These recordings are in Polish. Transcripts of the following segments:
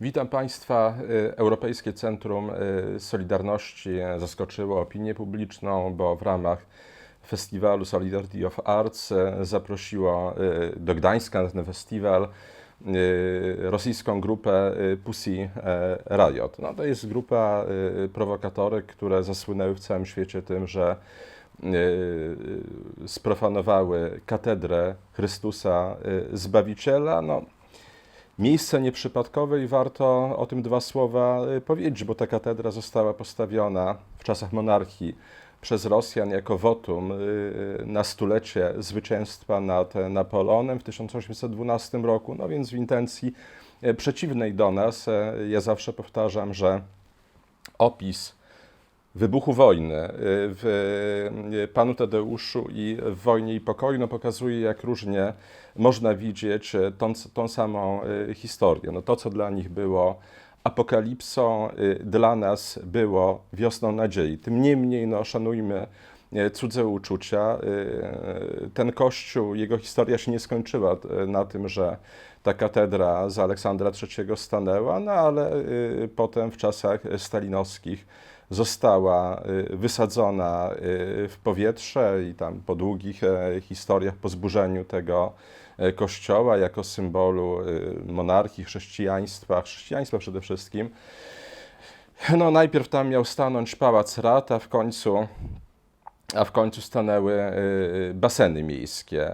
Witam Państwa. Y, Europejskie Centrum y, Solidarności zaskoczyło opinię publiczną, bo w ramach festiwalu Solidarity of Arts y, zaprosiło do Gdańska na ten festiwal rosyjską grupę Pussy Riot. No, to jest grupa prowokatorek, które zasłynęły w całym świecie tym, że sprofanowały katedrę Chrystusa Zbawiciela. No, Miejsce nieprzypadkowe i warto o tym dwa słowa y, powiedzieć, bo ta katedra została postawiona w czasach monarchii przez Rosjan jako wotum y, na stulecie zwycięstwa nad Napoleonem w 1812 roku. No więc w intencji y, przeciwnej do nas, y, ja zawsze powtarzam, że opis wybuchu wojny y, w y, Panu Tadeuszu i w Wojnie i Pokoju no, pokazuje, jak różnie można widzieć y, tą, tą samą historię. No, to, co dla nich było apokalipsą, dla nas było wiosną nadziei. Tym niemniej no, szanujmy cudze uczucia. Ten kościół, jego historia się nie skończyła na tym, że ta katedra z Aleksandra III stanęła, no ale potem w czasach stalinowskich została y, wysadzona y, w powietrze i tam po długich e, historiach, po zburzeniu tego e, kościoła jako symbolu y, monarchii, chrześcijaństwa, chrześcijaństwa przede wszystkim. No najpierw tam miał stanąć pałac Rat, a w końcu, a w końcu stanęły baseny miejskie.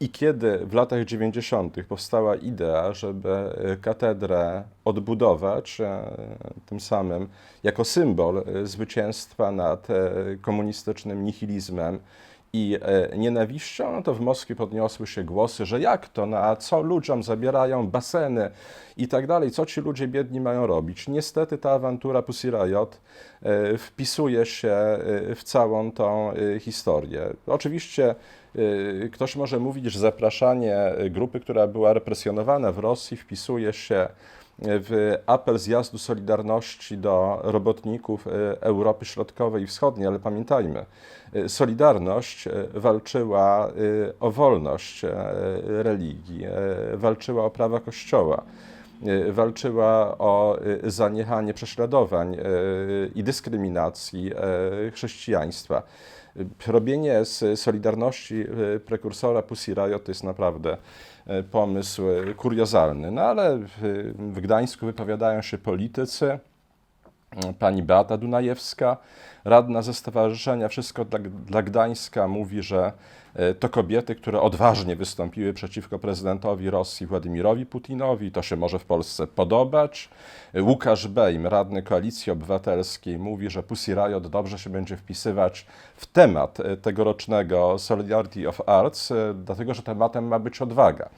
I kiedy w latach 90. powstała idea, żeby y, katedrę odbudować, e, tym samym jako symbol e, zwycięstwa nad e, komunistycznym nihilizmem i e, nienawiścią, no to w Moskwie podniosły się głosy, że jak to, no a co ludziom zabierają baseny i tak dalej, co ci ludzie biedni mają robić. Niestety ta awantura Pussy Riot e, wpisuje się e, w całą tą historię. Oczywiście ktoś może mówić, że zapraszanie grupy, która była represjonowana w Rosji, wpisuje się apel zjazdu Solidarności do robotników e, Europy Środkowej i Wschodniej, ale pamiętajmy, e, Solidarność e, walczyła o wolność religii, walczyła o prawa Kościoła, walczyła o zaniechanie prześladowań i dyskryminacji chrześcijaństwa. Robienie z Solidarności prekursora Pussy Riot to jest naprawdę pomysł e, kuriozalny. No ale w, Gdańsku wypowiadają się politycy, pani Beata Dunajewska, radna ze stowarzyszenia Wszystko dla, dla Gdańska, mówi, że e, to kobiety, które odważnie wystąpiły przeciwko prezydentowi Rosji Władimirowi Putinowi. To się może w Polsce podobać. Łukasz Bejm, radny Koalicji Obywatelskiej, mówi, że Pussy Riot dobrze się będzie wpisywać w temat e, tegorocznego Solidarity of Arts, e, dlatego że tematem ma być odwaga.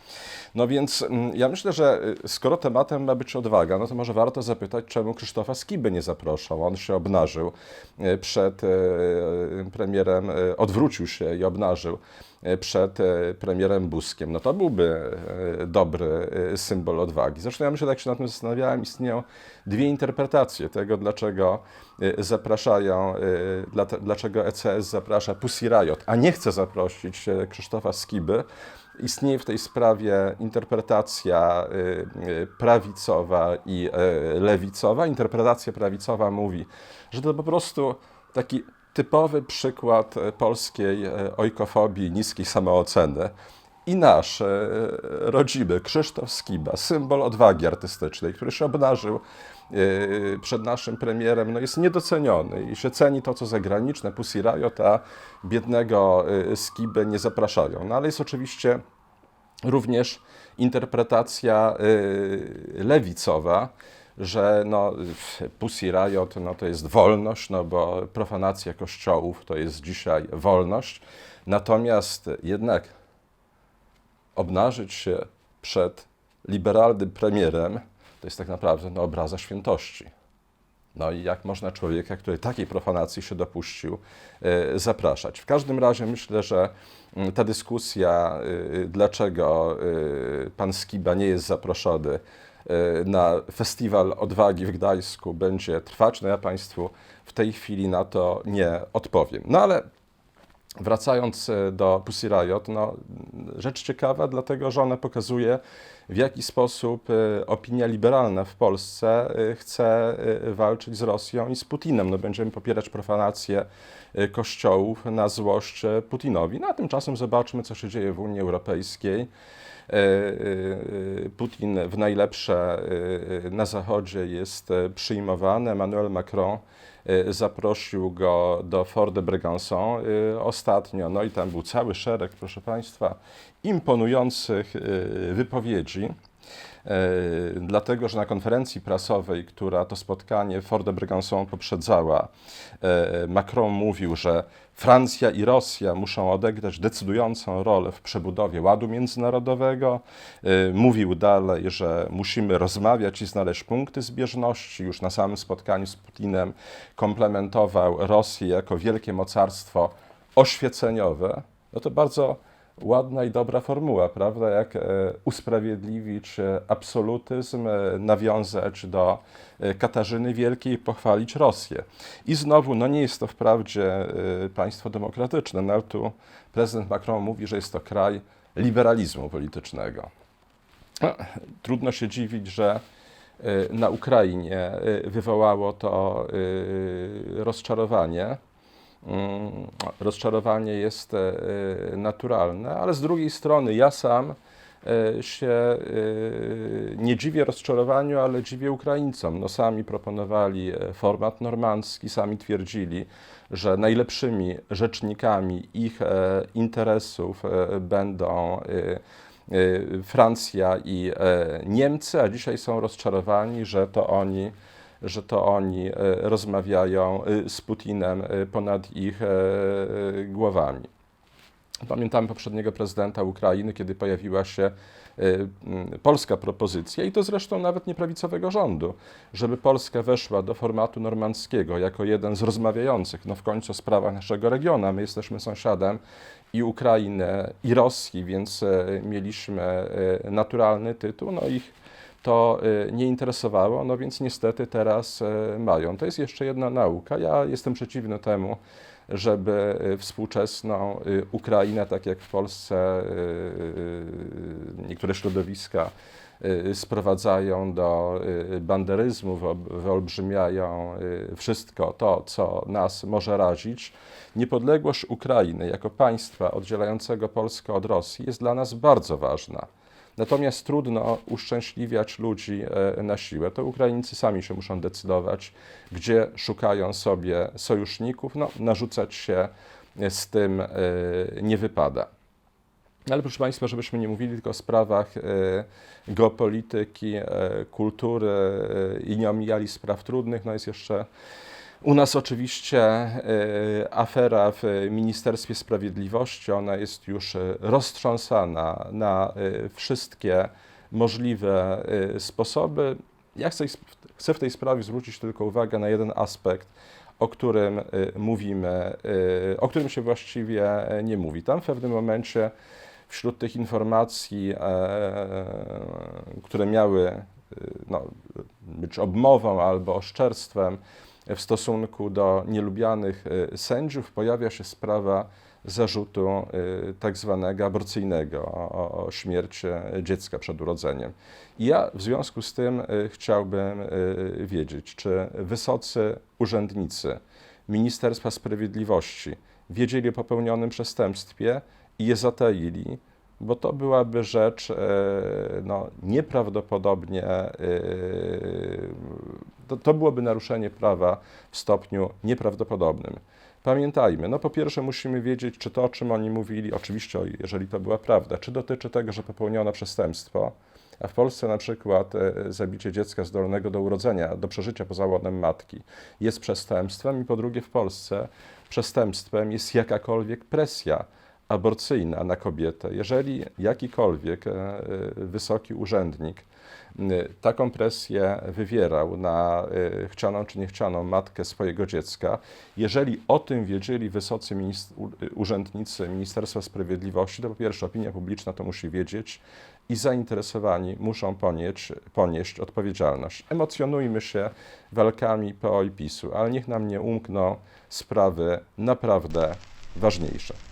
No więc mm, ja myślę, że skoro tematem ma być odwaga, no to może warto zapytać, czemu Krzysztofa Skiby nie zaproszą. On się obnażył przed premierem, odwrócił się i obnażył przed y, premierem Buskiem. No to byłby y, dobry symbol odwagi. Zresztą ja myślę, jak się nad tym zastanawiałem, istnieją dwie interpretacje tego, dlaczego zapraszają, dla- dlaczego ECS zaprasza Pussy Riot, a nie chce zaprosić Krzysztofa Skiby. Istnieje w tej sprawie interpretacja prawicowa i lewicowa. Interpretacja prawicowa mówi, że to po prostu taki typowy przykład y, polskiej y, ojkofobii, niskiej samooceny. I nasz y, rodzimy Krzysztof Skiba, symbol odwagi artystycznej, który się obnażył przed naszym premierem, no jest niedoceniony i się ceni to, co zagraniczne, Pussy Riot, a biednego Skibę nie zapraszają. No ale jest oczywiście również interpretacja lewicowa, że no, Pussy Riot no, to jest wolność, no bo profanacja kościołów to jest dzisiaj wolność. Natomiast jednak obnażyć się przed liberalnym premierem to jest tak naprawdę no, obraza świętości. No i jak można człowieka, który takiej profanacji się dopuścił, e, zapraszać? W każdym razie myślę, że mm, ta dyskusja, e, dlaczego e, pan Skiba nie jest zaproszony na festiwal odwagi w Gdańsku, będzie trwać. No ja Państwu w tej chwili na to nie odpowiem. No ale Wracając e, do Pussy Riot, no, rzecz ciekawa, dlatego że ona pokazuje, w jaki sposób e, opinia liberalna w Polsce chce walczyć z Rosją i z Putinem. No, będziemy popierać profanację kościołów na złość Putinowi. No, a tymczasem zobaczmy, co się dzieje w Unii Europejskiej. Putin w najlepsze na Zachodzie jest przyjmowany. Emmanuel Macron zaprosił go do Fort de Brégançon y, ostatnio. No i tam był cały szereg, proszę Państwa, imponujących wypowiedzi. Dlatego, że na konferencji prasowej, która to spotkanie Fort de poprzedzała, Macron mówił, że Francja i Rosja muszą odegrać decydującą rolę w przebudowie ładu międzynarodowego. Y, mówił dalej, że musimy rozmawiać i znaleźć punkty zbieżności. Już na samym spotkaniu z Putinem komplementował Rosję jako wielkie mocarstwo oświeceniowe. No to bardzo ładna i dobra formuła, prawda? Jak e, usprawiedliwić e, absolutyzm, e, nawiązać do Katarzyny Wielkiej i pochwalić Rosję. I znowu, no nie jest to wprawdzie państwo demokratyczne, no ale tu prezydent Macron mówi, że jest to kraj liberalizmu politycznego. No, trudno się dziwić, że na Ukrainie wywołało to rozczarowanie rozczarowanie jest e, naturalne, ale z drugiej strony ja sam e, się e, nie dziwię rozczarowaniu, ale dziwię Ukraińcom. No, sami proponowali format normandzki, sami twierdzili, że najlepszymi rzecznikami ich interesów będą Francja i Niemcy, a dzisiaj są rozczarowani, że to oni że to oni e, rozmawiają e, z Putinem e, ponad ich głowami. Pamiętamy poprzedniego prezydenta Ukrainy, kiedy pojawiła się polska propozycja, i to zresztą nawet nieprawicowego rządu, żeby Polska weszła do formatu normandzkiego jako jeden z rozmawiających no w końcu sprawach naszego regionu. My jesteśmy sąsiadem i Ukrainy, i Rosji, więc mieliśmy naturalny tytuł. No ich to y, nie interesowało, no więc niestety teraz y, mają. To jest jeszcze jedna nauka. Ja jestem przeciwny temu, żeby y, współczesną Ukrainę, tak jak w Polsce niektóre środowiska sprowadzają do banderyzmu, wyolbrzymiają wszystko to, co nas może razić. Niepodległość Ukrainy jako państwa oddzielającego Polskę od Rosji jest dla nas bardzo ważna. Natomiast trudno uszczęśliwiać ludzi e, na siłę. To Ukraińcy sami się muszą decydować, gdzie szukają sobie sojuszników. No, narzucać się z tym e, nie wypada. Ale proszę Państwa, żebyśmy nie mówili tylko o sprawach e, geopolityki, kultury i nie omijali spraw trudnych, no jest jeszcze u nas oczywiście y, afera w Ministerstwie Sprawiedliwości, ona jest już y, roztrząsana na y, wszystkie możliwe sposoby. Ja chcę, chcę w tej sprawie zwrócić tylko uwagę na jeden aspekt, o którym mówimy, o którym się właściwie nie mówi. Tam w pewnym momencie wśród tych informacji, które miały no, być obmową albo oszczerstwem, w stosunku do nielubianych y, sędziów pojawia się sprawa zarzutu y, tak zwanego aborcyjnego o, o śmierć dziecka przed urodzeniem. I ja w związku z tym chciałbym wiedzieć, czy wysocy urzędnicy Ministerstwa Sprawiedliwości wiedzieli o popełnionym przestępstwie i je zataili, bo to byłaby rzecz no, nieprawdopodobnie to, to byłoby naruszenie prawa w stopniu nieprawdopodobnym. Pamiętajmy, no po pierwsze musimy wiedzieć, czy to, o czym oni mówili, oczywiście, jeżeli to była prawda, czy dotyczy tego, że popełniono przestępstwo, a w Polsce na przykład e, zabicie dziecka zdolnego do urodzenia, do przeżycia poza łonem matki jest przestępstwem i po drugie w Polsce przestępstwem jest jakakolwiek presja aborcyjna na kobietę. Jeżeli jakikolwiek e, e, wysoki urzędnik taką presję wywierał na chcianą czy niechcianą matkę swojego dziecka, jeżeli o tym wiedzieli wysocy urzędnicy Ministerstwa Sprawiedliwości, to po pierwsze opinia publiczna to musi wiedzieć i zainteresowani muszą ponieść, ponieść odpowiedzialność. Emocjonujmy się walkami PO i PiSu, ale niech nam nie umkną sprawy naprawdę ważniejsze.